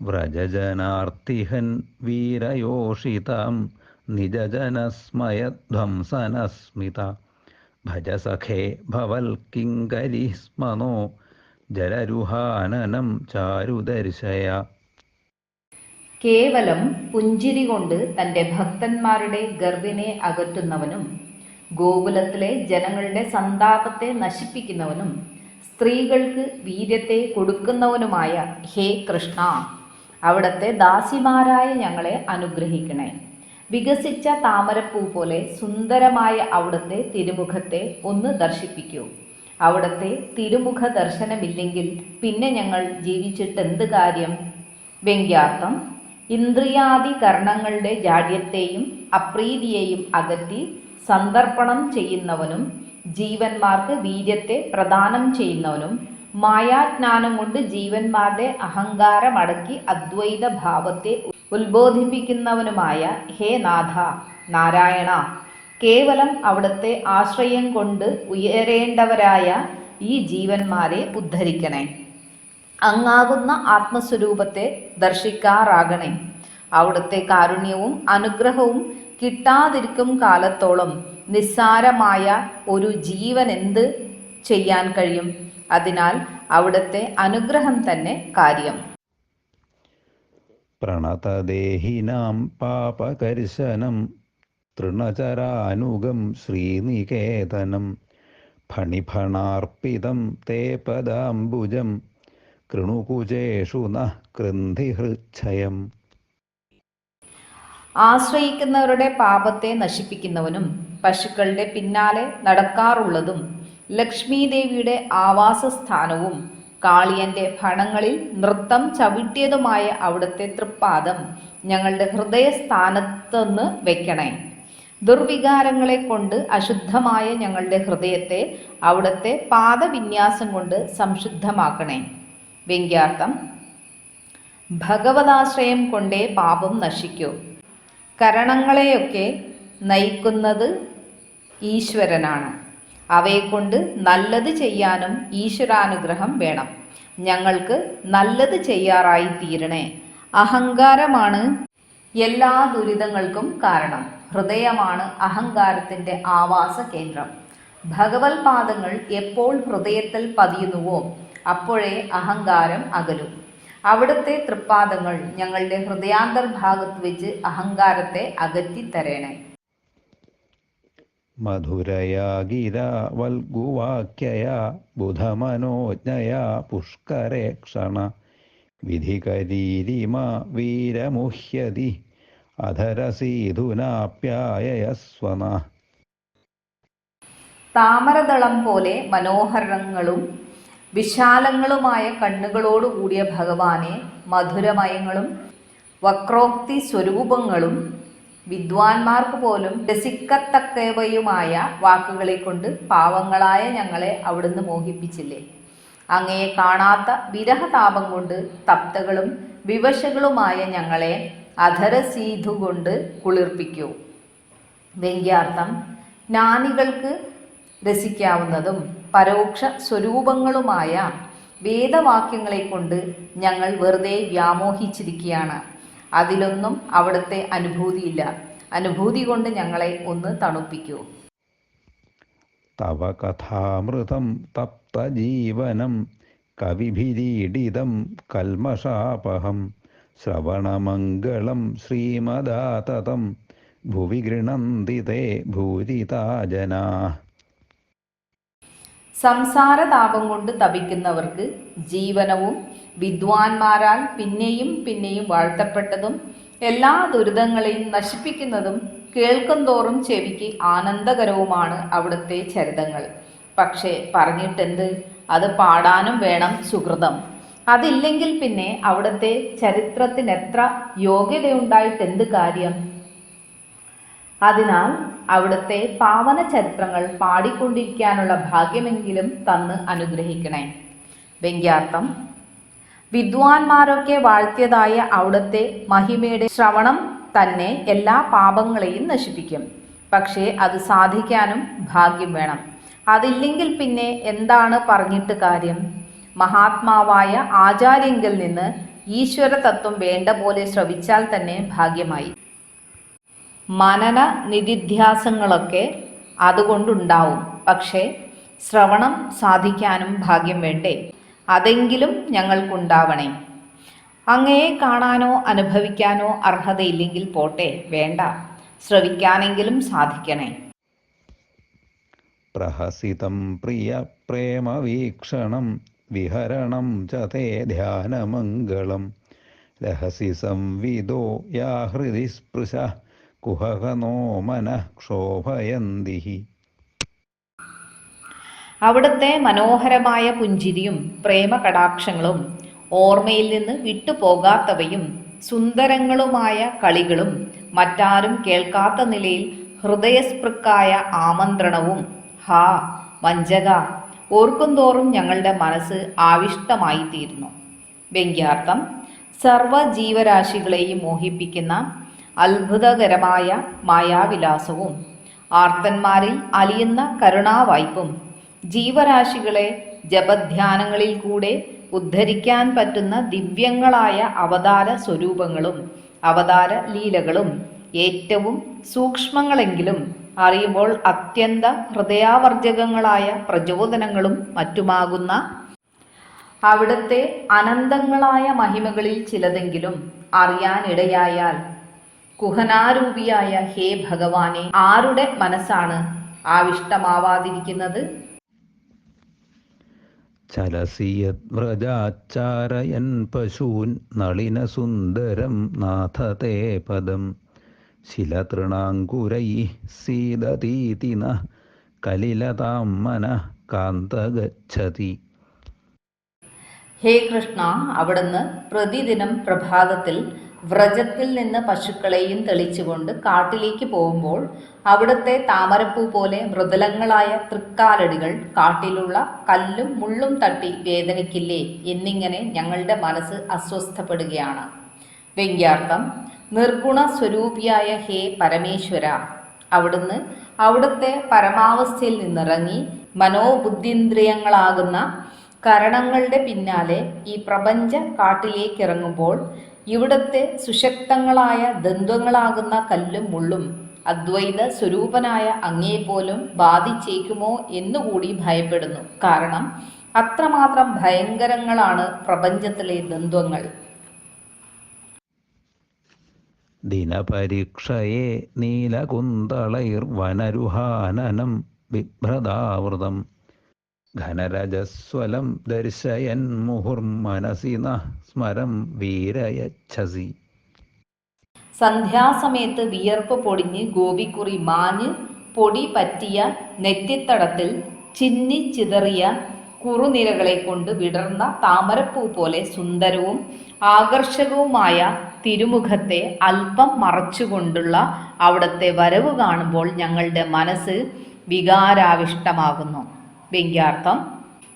വ്രജജനാർത്തിഹൻ വീരയോഷിതാം നിജജനസ്മയധ്വംസനസ്മിത. ഭജസഖേ ഭവൽ കിങ്കരി സ്മനോ ജലരുഹാനനം ചാരുദർശയ. കേവലം പുഞ്ചിരി കൊണ്ട് തന്റെ ഭക്തന്മാരുടെ ഗർവിനെ അകറ്റുന്നവനും ഗോകുലത്തിലെ ജനങ്ങളുടെ സന്താപത്തെ നശിപ്പിക്കുന്നവനും സ്ത്രീകൾക്ക് വീര്യത്തെ കൊടുക്കുന്നവനുമായ ഹേ കൃഷ്ണ. അവിടുത്തെ ദാസിമാരായ ഞങ്ങളെ അനുഗ്രഹിക്കണേ. വികസിച്ച താമരപ്പൂ പോലെ സുന്ദരമായ അവിടുത്തെ തിരുമുഖത്തെ ഒന്ന് ദർശിപ്പിക്കൂ. അവിടുത്തെ തിരുമുഖ ദർശനമില്ലെങ്കിൽ പിന്നെ ഞങ്ങൾ ജീവിച്ചിട്ട് എന്ത് കാര്യം? വ്യംഗ്യാർത്ഥം ഇന്ദ്രിയാദി കർണങ്ങളുടെ ജാഡ്യത്തെയും അപ്രീതിയെയും അകറ്റി സന്ദർപ്പണം ചെയ്യുന്നവനും ജീവന്മാർക്ക് വീര്യത്തെ പ്രദാനം ചെയ്യുന്നവനും മായാജ്ഞാനം കൊണ്ട് ജീവന്മാരുടെ അഹങ്കാരമടക്കി അദ്വൈത ഭാവത്തെ ഉത്ബോധിപ്പിക്കുന്നവനുമായ ഹേ നാഥ നാരായണ. കേവലം അവിടുത്തെ ആശ്രയം കൊണ്ട് ഉയരേണ്ടവരായ ഈ ജീവന്മാരെ ഉദ്ധരിക്കണേ. അങ്ങാകുന്ന ആത്മസ്വരൂപത്തെ ദർശിക്കാറാകണേ. അവിടുത്തെ കാരുണ്യവും അനുഗ്രഹവും കിട്ടാതിരിക്കും കാലത്തോളം നിസ്സാരമായ ഒരു ജീവൻ എന്ത് ചെയ്യാൻ കഴിയും? അതിനാൽ അവിടുത്തെ അനുഗ്രഹം തന്നെ കാര്യം. പ്രണതദേഹിനാം പാപകർശനം തൃണചരാനുഗം ശ്രീനികേതനം ഫണിഫണാർപ്പിതം തേ പദാംബുജം കൃണുകുചേഷു നഃ കൃന്ധിഹൃച്ഛയം ആശ്രയിക്കുന്നവരുടെ പാപത്തെ നശിപ്പിക്കുന്നവനും പശുക്കളുടെ പിന്നാലെ നടക്കാറുള്ളതും ലക്ഷ്മീദേവിയുടെ ആവാസസ്ഥാനവും കാളിയന്റെ ഭണങ്ങളിൽ നൃത്തം ചവിട്ടിയതുമായ അവിടുത്തെ തൃപ്പാദം ഞങ്ങളുടെ ഹൃദയസ്ഥാനത്തൊന്ന് വെക്കണേ. ദുർവികാരങ്ങളെ കൊണ്ട് അശുദ്ധമായ ഞങ്ങളുടെ ഹൃദയത്തെ അവിടുത്തെ പാദവിന്യാസം കൊണ്ട് സംശുദ്ധമാക്കണേ. വ്യംഗ്യാർത്ഥം ഭഗവതാശ്രയം കൊണ്ടേ പാപം നശിക്കൂ. കരണങ്ങളെയൊക്കെ നയിക്കുന്നത് ഈശ്വരനാണ്. അവയെക്കൊണ്ട് നല്ലത് ചെയ്യാനും ഈശ്വരാനുഗ്രഹം വേണം. ഞങ്ങൾക്ക് നല്ലത് ചെയ്യാറായി തീരണേ. അഹങ്കാരമാണ് എല്ലാ ദുരിതങ്ങൾക്കും കാരണം. ഹൃദയമാണ് അഹങ്കാരത്തിന്റെ ആവാസ കേന്ദ്രം. ഭഗവത് പാദങ്ങൾ എപ്പോൾ ഹൃദയത്തിൽ പതിയുന്നുവോ അപ്പോഴേ അഹങ്കാരം അകലും. അവിടുത്തെ തൃപ്പാദങ്ങൾ ഞങ്ങളുടെ ഹൃദയാന്തർഭാഗത്ത് വെച്ച് അഹങ്കാരത്തെ അകറ്റിത്തരണേ. മധുരയാ ഗിരാ വൽഗുവാക്യയാ ബുധമനോജ്ഞയാ പുഷ്കരേക്ഷണ. വിധികരീരിമ വീരമുഹ്യതി അധരസീധുനാപ്യായസ്വന താമരദളം പോലെ മനോഹരങ്ങളും വിശാലങ്ങളുമായ കണ്ണുകളോടുകൂടിയ ഭഗവാനെ മധുരമയങ്ങളും വക്രോക്തി സ്വരൂപങ്ങളും വിദ്വാൻമാർക്ക് പോലും രസിക്കത്തക്കവയുമായ വാക്കുകളെ കൊണ്ട് പാവങ്ങളായ ഞങ്ങളെ അവിടുന്ന് മോഹിപ്പിച്ചില്ലേ? അങ്ങയെ കാണാത്ത വിരഹതാപം കൊണ്ട് തപ്തകളും വിവശകളുമായ ഞങ്ങളെ അധരസീധു കൊണ്ട് കുളിർപ്പിക്കൂ. വ്യംഗ്യാർത്ഥം ജ്ഞാനികൾക്ക് രസിക്കാവുന്നതും പരോക്ഷ സ്വരൂപങ്ങളുമായ വേദവാക്യങ്ങളെ കൊണ്ട് ഞങ്ങൾ വെറുതെ വ്യാമോഹിച്ചിരിക്കുകയാണ് അതിലൊന്നും അവിടുത്തെ അനുഭൂതിയില്ല. അനുഭൂതി കൊണ്ട് ഞങ്ങളെ ഒന്ന് തണുപ്പിക്കൂ. തവ കഥാമൃതം തപ്തജീവനം കവിഭിരീഡിതം കൽമഷാപഹം ശ്രവണമംഗളം ശ്രീമദാതതം ഭുവി ഗൃണന്തി തേ ഭൂരിതാജനാ. സംസാരതാപം കൊണ്ട് തപിക്കുന്നവർക്ക് ജീവനവും വിദ്വാൻമാരാൽ പിന്നെയും പിന്നെയും വാഴ്ത്തപ്പെട്ടതും എല്ലാ ദുരിതങ്ങളെയും നശിപ്പിക്കുന്നതും കേൾക്കുന്തോറും ചെവിക്ക് ആനന്ദകരവുമാണ് അവിടുത്തെ ചരിതങ്ങൾ. പക്ഷേ പറഞ്ഞിട്ടെന്ത്? അത് പാടാനും വേണം സുഹൃതം. അതില്ലെങ്കിൽ പിന്നെ അവിടുത്തെ ചരിത്രത്തിന് എത്ര യോഗ്യതയുണ്ടായിട്ട് എന്ത് കാര്യം? അതിനാൽ അവിടുത്തെ പാവന ചരിത്രങ്ങൾ പാടിക്കൊണ്ടിരിക്കാനുള്ള ഭാഗ്യമെങ്കിലും തന്ന് അനുഗ്രഹിക്കണേ. വ്യംഗ്യാർത്ഥം വിദ്വാൻമാരൊക്കെ വാഴ്ത്തിയതായ അവിടുത്തെ മഹിമയുടെ ശ്രവണം തന്നെ എല്ലാ പാപങ്ങളെയും നശിപ്പിക്കും. പക്ഷേ അത് സാധിക്കാനും ഭാഗ്യം വേണം. അതില്ലെങ്കിൽ പിന്നെ എന്താണ് പറഞ്ഞിട്ട് കാര്യം? മഹാത്മാവായ ആചാര്യങ്കിൽ നിന്ന് ഈശ്വര തത്വം വേണ്ട പോലെ ശ്രവിച്ചാൽ തന്നെ ഭാഗ്യമായി. മനന നിധിധ്യാസങ്ങളൊക്കെ അതുകൊണ്ടുണ്ടാവും. പക്ഷേ ശ്രവണം സാധിക്കാനും ഭാഗ്യം വേണ്ടേ? അതെങ്കിലും ഞങ്ങൾക്കുണ്ടാവണേ. അങ്ങയെ കാണാനോ അനുഭവിക്കാനോ അർഹതയില്ലെങ്കിൽ പോട്ടെ വേണ്ട. ശ്രവിക്കാനെങ്കിലും സാധിക്കണേ. പ്രഹസിതം പ്രിയ പ്രേമവീക്ഷണം വിഹരണം ച തേ ധ്യാനമംഗളം. രഹസി സംവിദോ യാ ഹൃദി സ്പൃശ കുഹകനോ മനഃ ക്ഷോഭയന്തി അവിടുത്തെ മനോഹരമായ പുഞ്ചിരിയും പ്രേമകടാക്ഷങ്ങളും ഓർമ്മയിൽ നിന്ന് വിട്ടുപോകാത്തവയും സുന്ദരങ്ങളുമായ കളികളും മറ്റാരും കേൾക്കാത്ത നിലയിൽ ഹൃദയസ്പൃക്കായ ആമന്ത്രണവും. ഹാ വഞ്ചക. ഓർക്കുന്തോറും ഞങ്ങളുടെ മനസ്സ് ആവിഷ്ടമായിത്തീരുന്നു. വ്യംഗ്യാർത്ഥം സർവ ജീവരാശികളെയും മോഹിപ്പിക്കുന്ന അത്ഭുതകരമായ മായാവിലാസവും ആർത്തന്മാരിൽ അലിയുന്ന കരുണാവായ്പും ജീവരാശികളെ ജപധ്യാനങ്ങളിൽ കൂടെ ഉദ്ധരിക്കാൻ പറ്റുന്ന ദിവ്യങ്ങളായ അവതാര സ്വരൂപങ്ങളും അവതാര ലീലകളും ഏറ്റവും സൂക്ഷ്മങ്ങളെങ്കിലും അറിയുമ്പോൾ അത്യന്ത ഹൃദയാവർജകങ്ങളായ പ്രചോദനങ്ങളും മറ്റുമാകുന്ന അവിടുത്തെ അനന്തങ്ങളായ മഹിമകളിൽ ചിലതെങ്കിലും അറിയാനിടയായാൽ കുഹനാരൂപിയായ ഹേ ഭഗവാനെ ആരുടെ മനസ്സാണ് ആവിഷ്ടമാവാതിരിക്കുന്നത്? ചലസി യദ്വ്രജാച്ചാരയൻ പശൂൻ നളിനസുന്ദരം നാഥതേ പദം. ശിലതൃണാങ്കുരൈ സീദതീതി ന കലിലതാം മന കാന്തഗച്ഛതി. ഹേ കൃഷ്ണ അവിടുന്ന് പ്രതിദിനം പ്രഭാതത്തിൽ വ്രജത്തിൽ നിന്ന് പശുക്കളെയും തെളിച്ചുകൊണ്ട് കാട്ടിലേക്ക് പോകുമ്പോൾ അവിടുത്തെ താമരപ്പൂ പോലെ മൃദുലങ്ങളായ തൃക്കാലടികൾ കാട്ടിലുള്ള കല്ലും മുള്ളും തട്ടി വേദനിക്കില്ലേ എന്നിങ്ങനെ ഞങ്ങളുടെ മനസ്സ് അസ്വസ്ഥപ്പെടുകയാണ്. വ്യംഗ്യാർത്ഥം നിർഗുണ സ്വരൂപിയായ ഹേ പരമേശ്വര അവിടുന്ന് അവിടുത്തെ പരമാവസ്ഥയിൽ നിന്നിറങ്ങി മനോബുദ്ധീന്ദ്രിയങ്ങളാകുന്ന കരണങ്ങളുടെ പിന്നാലെ ഈ പ്രപഞ്ച കാട്ടിലേക്കിറങ്ങുമ്പോൾ ഇവിടുത്തെ സുശക്തങ്ങളായ ദന്തങ്ങളാകുന്ന കല്ലും മുള്ളും അദ്വൈത സ്വരൂപനായ അങ്ങേപ്പോലും ബാധിച്ചേക്കുമോ എന്നുകൂടി ഭയപ്പെടുന്നു. കാരണം അത്രമാത്രം ഭയങ്കരങ്ങളാണ് പ്രപഞ്ചത്തിലെ ദ്വന്ദ്വങ്ങൾ ദിനപരീക്ഷയെ നീലകുന്തളൈർ വനരുഹാനനം ബിഭ്രതാവൃതം ഘനരജസ്വലം ദർശയൻ മുഹുർമനസിന സ്മരം സ്മരം ഛസി. സന്ധ്യാസമയത്ത് വിയർപ്പ് പൊടിഞ്ഞ് ഗോപിക്കുറി മാഞ്ഞ് പൊടി പറ്റിയ നെറ്റിത്തടത്തിൽ ചിന്നി ചിതറിയ കുറുനിരകളെ കൊണ്ട് വിടർന്ന താമരപ്പൂ പോലെ സുന്ദരവും ആകർഷകവുമായ തിരുമുഖത്തെ അല്പം മറച്ചുകൊണ്ടുള്ള അവിടുത്തെ വരവ് കാണുമ്പോൾ ഞങ്ങളുടെ മനസ്സ് വികാരാവിഷ്ടമാകുന്നു. വ്യംഗ്യാർത്ഥം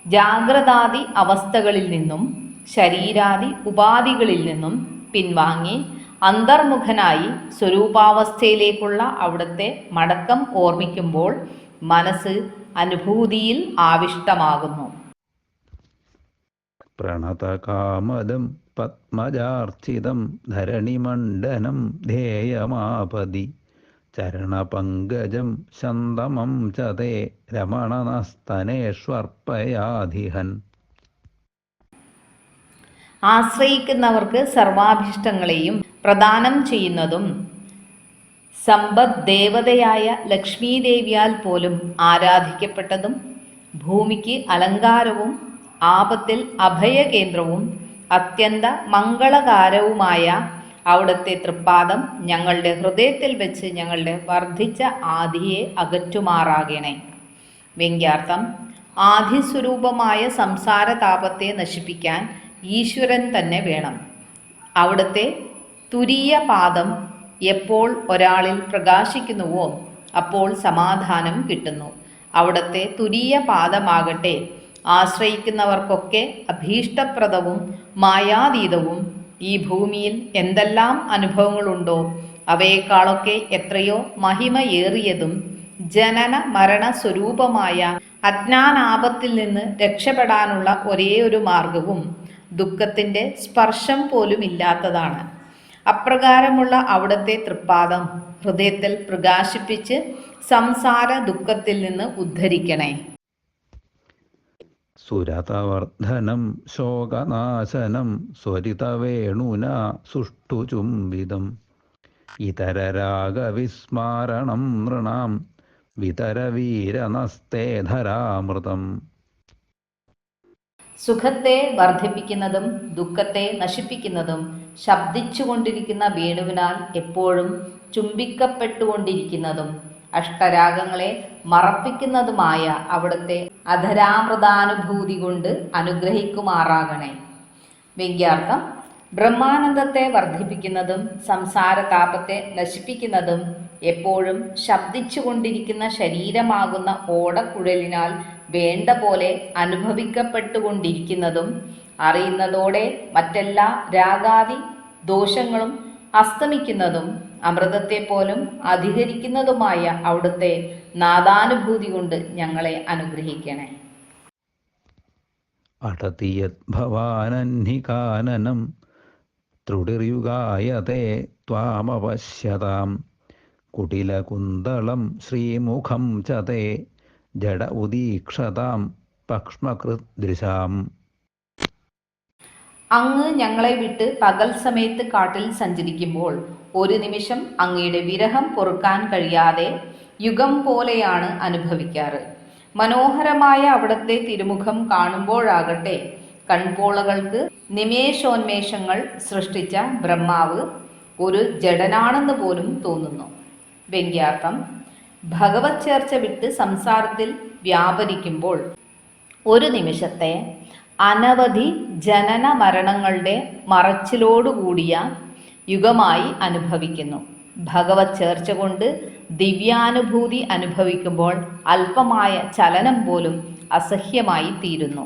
ജാഗ്രതാദി അവസ്ഥകളിൽ നിന്നും ശരീരാദി ഉപാധികളിൽ നിന്നും പിൻവാങ്ങി അന്തർമുഖനായി സ്വരൂപാവസ്ഥയിലേക്കുള്ള അവിടുത്തെ മടക്കം ഓർമ്മിക്കുമ്പോൾ മനസ്സ് അനുഭൂതിയിൽ ആവിഷ്ടമാകുന്നു. പ്രണതകാമദം പത്മജാർച്ചിതം ധരണിമണ്ഡനം ധേയമാപതി. ചരണപങ്കജം ശന്തമം ചതേ രമണനസ്തനേഷർപ്പയാധിഹൻ ആശ്രയിക്കുന്നവർക്ക് സർവാഭിഷ്ടങ്ങളെയും പ്രദാനം ചെയ്യുന്നതും സമ്പദ് ദേവതയായ ലക്ഷ്മീദേവിയാൽ പോലും ആരാധിക്കപ്പെട്ടതും ഭൂമിക്ക് അലങ്കാരവും ആപത്തിൽ അഭയകേന്ദ്രവും അത്യന്ത മംഗളകാരവുമായ അവിടുത്തെ തൃപ്പാദം ഞങ്ങളുടെ ഹൃദയത്തിൽ വെച്ച് ഞങ്ങളുടെ വർദ്ധിച്ച ആധിയെ അകറ്റുമാറാകണേ. വ്യങ്ക്യാർത്ഥം ആധിസ്വരൂപമായ സംസാര താപത്തെ നശിപ്പിക്കാൻ ഈശ്വരൻ തന്നെ വേണം. അവിടുത്തെ തുരിയ പാദം എപ്പോൾ ഒരാളിൽ പ്രകാശിക്കുന്നുവോ അപ്പോൾ സമാധാനം കിട്ടുന്നു. അവിടുത്തെ തുരിയ പാദമാകട്ടെ. ആശ്രയിക്കുന്നവർക്കൊക്കെ അഭീഷ്ടപ്രദവും മായാതീതവും ഈ ഭൂമിയിൽ എന്തെല്ലാം അനുഭവങ്ങളുണ്ടോ? അവയെക്കാളൊക്കെ എത്രയോ മഹിമയേറിയതും ജനന മരണ സ്വരൂപമായ അജ്ഞാനാപത്തിൽ നിന്ന് രക്ഷപ്പെടാനുള്ള ഒരേ ഒരു മാർഗവും ദുഃഖത്തിന്റെ സ്പർശം പോലും ഇല്ലാത്തതാണ് അപ്രകാരമുള്ള അവിടുത്തെ തൃപ്പാദം ഹൃദയത്തിൽ പ്രകാശിപ്പിച്ച് സംസാര ദുഃഖത്തിൽ നിന്ന് ഉദ്ധരിക്കണേ. സുരതവർദ്ധനം ശോകനാശനം സ്വരിതവേണുന സുഷ്ടുചുംബിതം ഇതരരാഗവിസ്മാരണം നൃണാം വിതരവീരനസ്തേധരാമൃതം. സുഖത്തെ വർദ്ധിപ്പിക്കുന്നതും ദുഃഖത്തെ നശിപ്പിക്കുന്നതും ശബ്ദിച്ചുകൊണ്ടിരിക്കുന്ന വേണുവിനാൽ എപ്പോഴും ചുംബിക്കപ്പെട്ടുകൊണ്ടിരിക്കുന്നതും അഷ്ടരാഗങ്ങളെ മറപ്പിക്കുന്നതുമായ അവിടുത്തെ അധരാമൃതാനുഭൂതി കൊണ്ട് അനുഗ്രഹിക്കുമാറാകണേ. വ്യംഗ്യാർത്ഥം ബ്രഹ്മാനന്ദത്തെ വർദ്ധിപ്പിക്കുന്നതും സംസാരതാപത്തെ നശിപ്പിക്കുന്നതും എപ്പോഴും ശബ്ദിച്ചുകൊണ്ടിരിക്കുന്ന ശരീരമാകുന്ന ഓടക്കുഴലിനാൽ വേണ്ട പോലെ അനുഭവിക്കപ്പെട്ടുകൊണ്ടിരിക്കുന്നതും അറിയുന്നതോടെ മറ്റെല്ലാ രാഗാദി ദോഷങ്ങളും അസ്തമിക്കുന്നതും അമൃതത്തെ പോലും അധികരിക്കുന്നതുമായ അവിടുത്തെ നാദാനുഭൂതി കൊണ്ട് ഞങ്ങളെ അനുഗ്രഹിക്കണേ. അടതിയദ്ഭവാനന്ഹികാനനം ത്രുടിർയുഗായത്തെ ത്വാമവശ്യതാം. കുടിലകുന്തളം ശ്രീമുഖം ചതേ ജഡ ഉദീക്ഷതാം പക്ഷ്മകൃദൃശാം അങ്ങ് ഞങ്ങളെ വിട്ട് പകൽ സമയത്ത് കാട്ടിൽ സഞ്ചരിക്കുമ്പോൾ ഒരു നിമിഷം അങ്ങയുടെ വിരഹം പൊറുക്കാൻ കഴിയാതെ യുഗം പോലെയാണ് അനുഭവിക്കാറ്. മനോഹരമായ അവിടത്തെ തിരുമുഖം കാണുമ്പോഴാകട്ടെ കൺപോളകൾക്ക് നിമേഷോന്മേഷങ്ങൾ സൃഷ്ടിച്ച ബ്രഹ്മാവ് ഒരു ജഡനാണെന്ന് പോലും തോന്നുന്നു. വ്യംഗ്യാർത്ഥം ഭഗവത് ചേർച്ച വിട്ട് സംസാരത്തിൽ വ്യാപരിക്കുമ്പോൾ ഒരു നിമിഷത്തെ അനവധി ജനന മരണങ്ങളുടെ മറച്ചിലോടുകൂടിയ യുഗമായി അനുഭവിക്കുന്നു. ഭഗവത് ചേർച്ച കൊണ്ട് ദിവ്യാനുഭൂതി അനുഭവിക്കുമ്പോൾ അല്പമായ ചലനം പോലും അസഹ്യമായി തീരുന്നു.